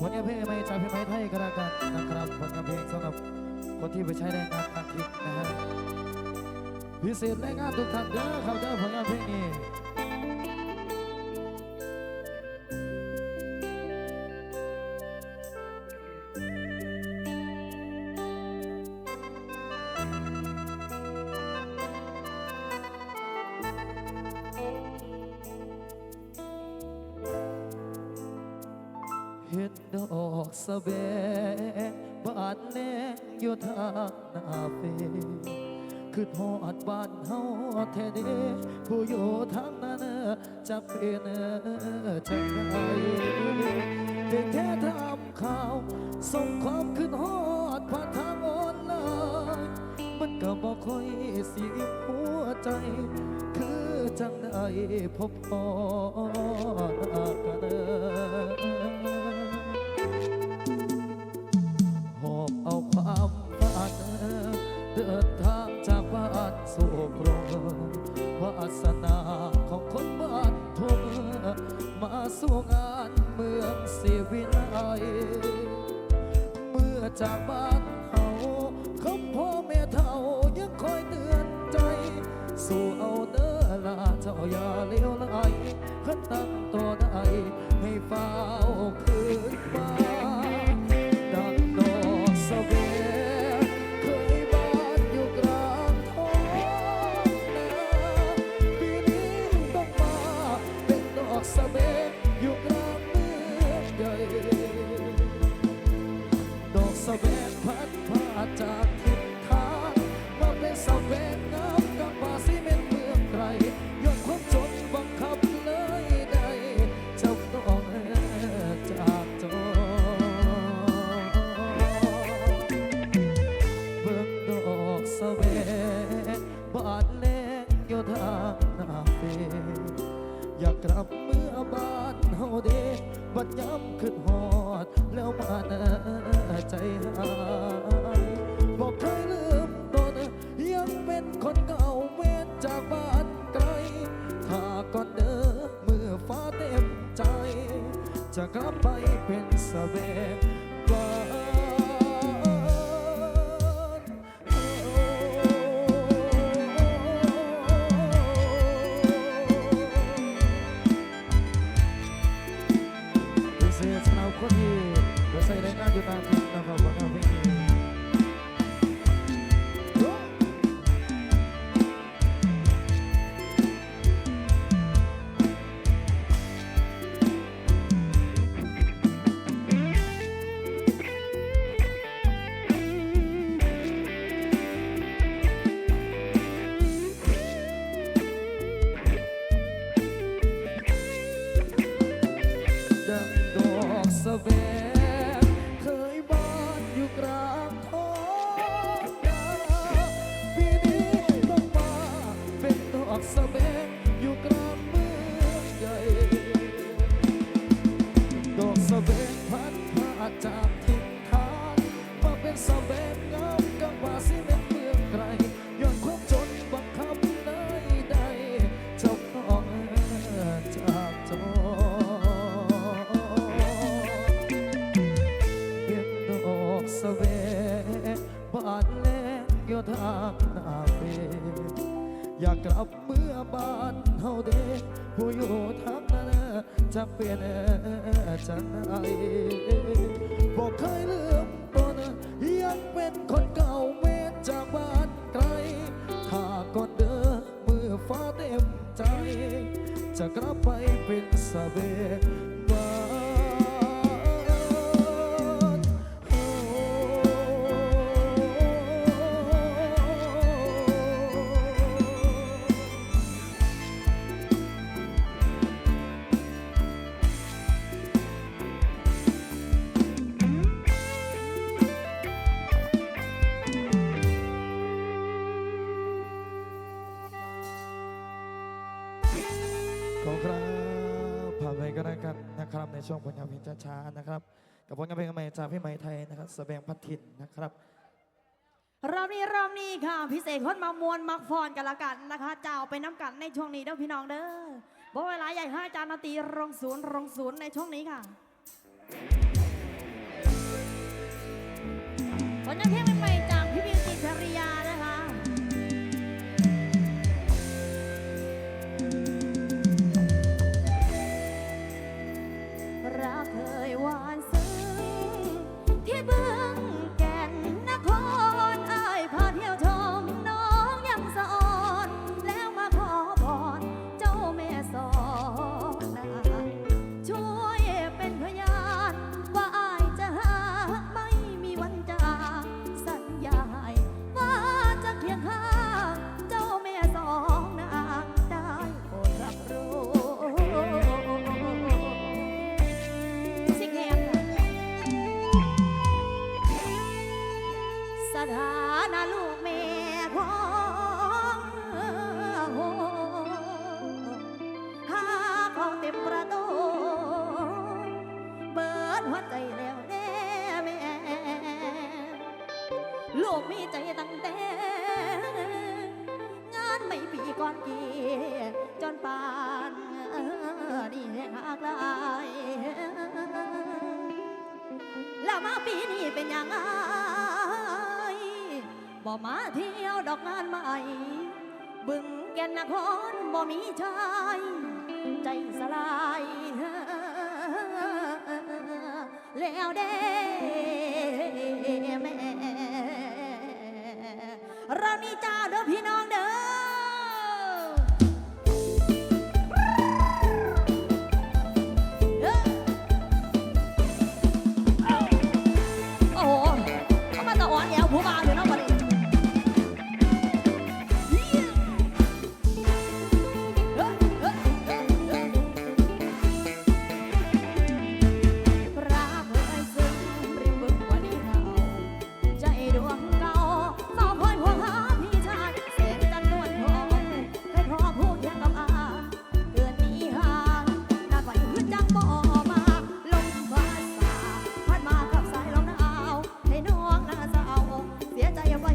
ผลงานเพลงไม่จากเพลงไม้ไทยก็แล้วกันนะครับผลงานเพลงสำหรับคนที่ไปใช้แรงงานทางคิดนะฮะพิเศษแรงงานทุกท่านเด้อครับเด้อผลงานเพลงนี้ คือทอดบ้านเฮาแท้เดผู้อยู่ทางนั้นจะเป็นจังไงเพียงแค่ทำข่าว ส่งความขึ้นฮอดผ่านทางออนไลน์มันก็บอกค่อยสิหัวใจ คือจังได้พบพอ สู่งานเมืองสีวิไลเมื่อจากบ้านเฮาคำพ่อแม่เฒ่ายังคอยเตือนใจ สู่เอาเด้อลาเจ้าอย่าเลี้ยวไหลขันตั้งตัวได้ให้ฟ้า จังไงบอกเคยลืมตนยังเป็นคนเก่าเม้นจากบ้านไกลถ้าก่อนเด้อมือฟ้าเต็มใจ จะกลับไปเป็นสเบ ขอครับผ่านไปก็ได้กันนะครับ ในช่วงผลงานเพลงช้าๆนะครับ กับผลงานเพลงใหม่จากพี่ใหม่ไทยนะครับแสดงพัดถิ่นนะครับรอบนี้รอบนี้ค่ะพิเศษคนมามวลมักฟอนกันละกันนะคะเจ้าไปน้ำกันในช่วงนี้เด้อพี่น้องเด้อบอกเวลาใหญ่ห้าจานนาตีรงศูนย์รงศูนย์ในช่วงนี้ค่ะผลงานเพลงใหม่จาก ดหัวใจแล้วแน่แม่ลูกมีใจตั้งแต่ งานไม่ปีก่อนกี่จนป่านนี่แหงหากลายแล้วมาปีนี้เป็นยังไงบ่มาเที่ยวดอกงานใหม่ บึงแก่นนครบ่มีชาย ใจสลาย แล้วเด้แม่เรานี่จ้าเด้อพี่น้องเดิ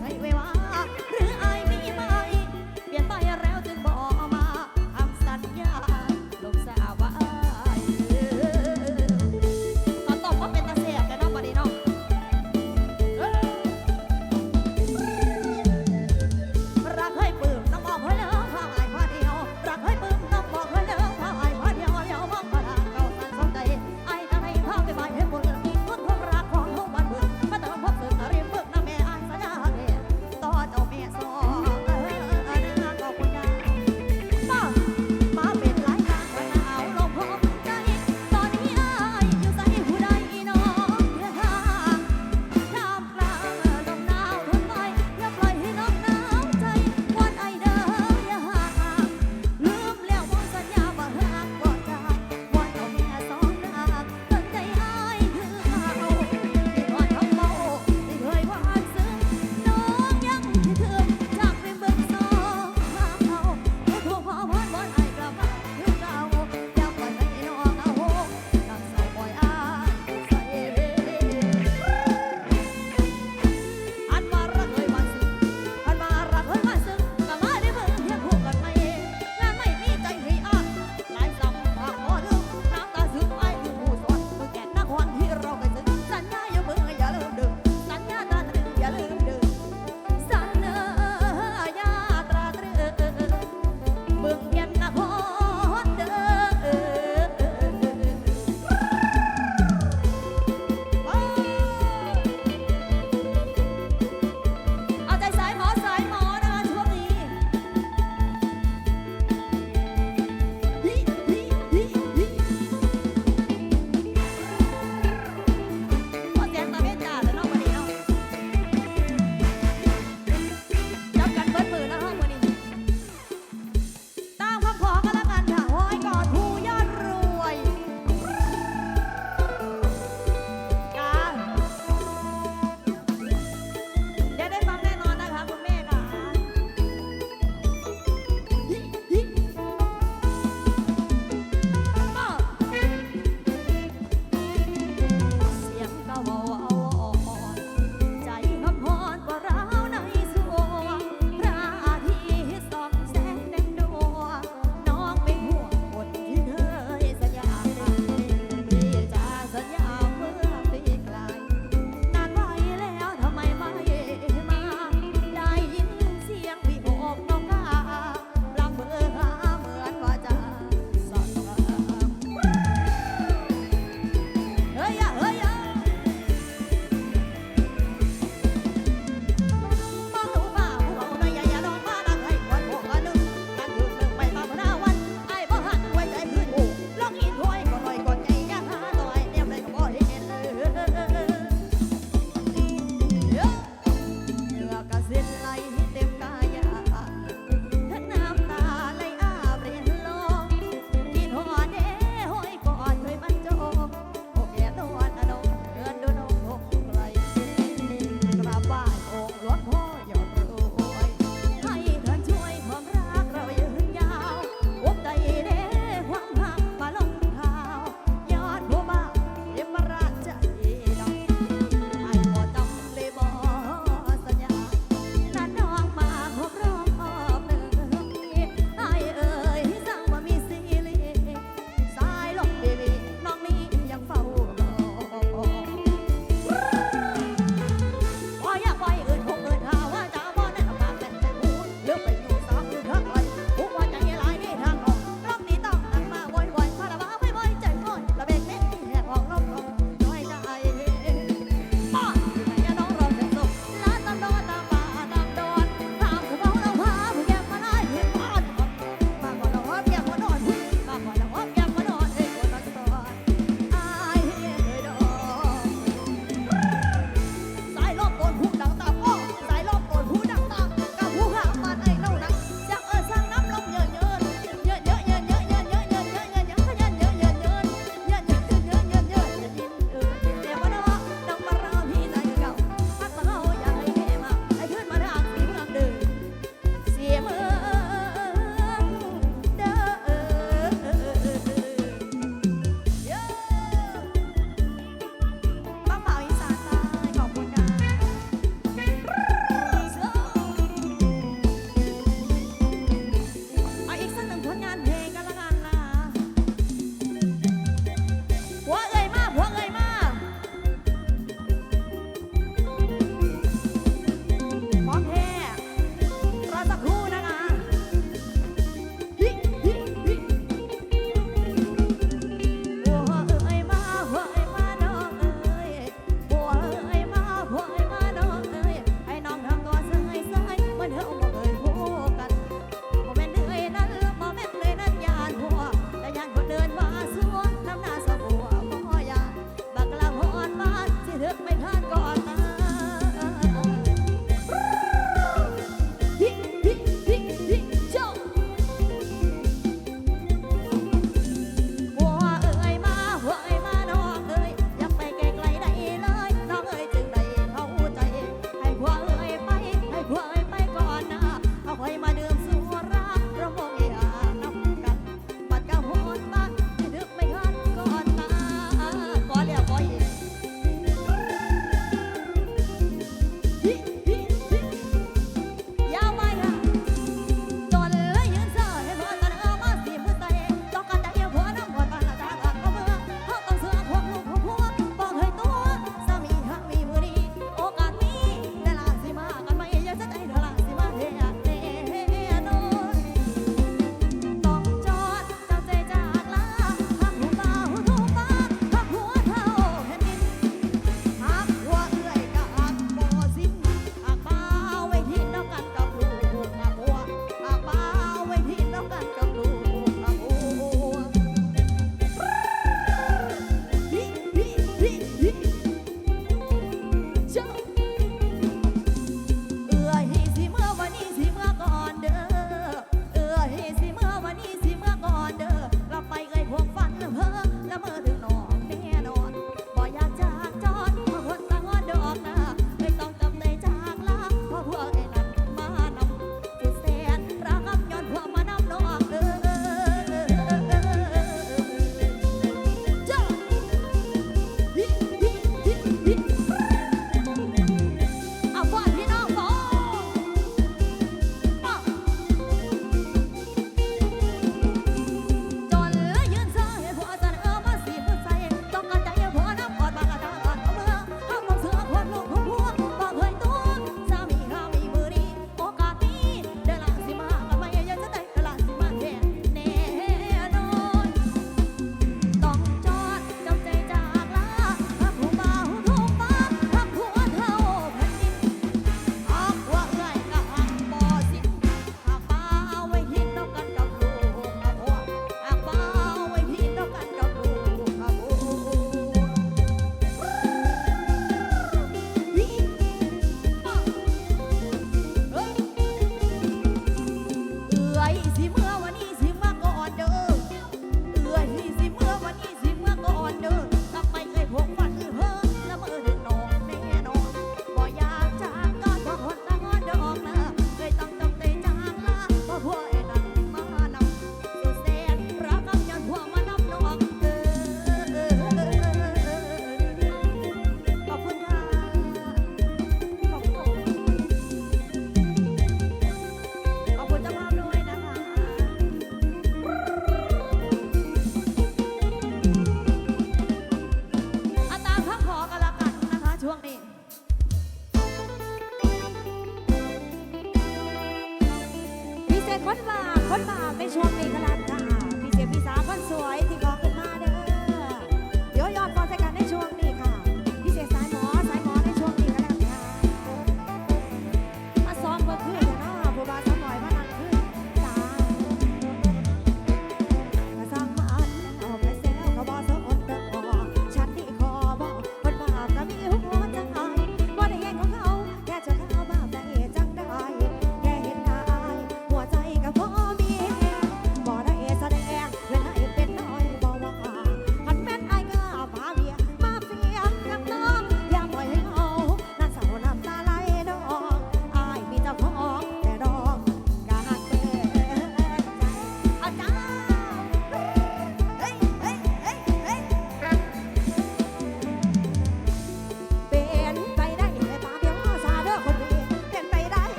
可以为我。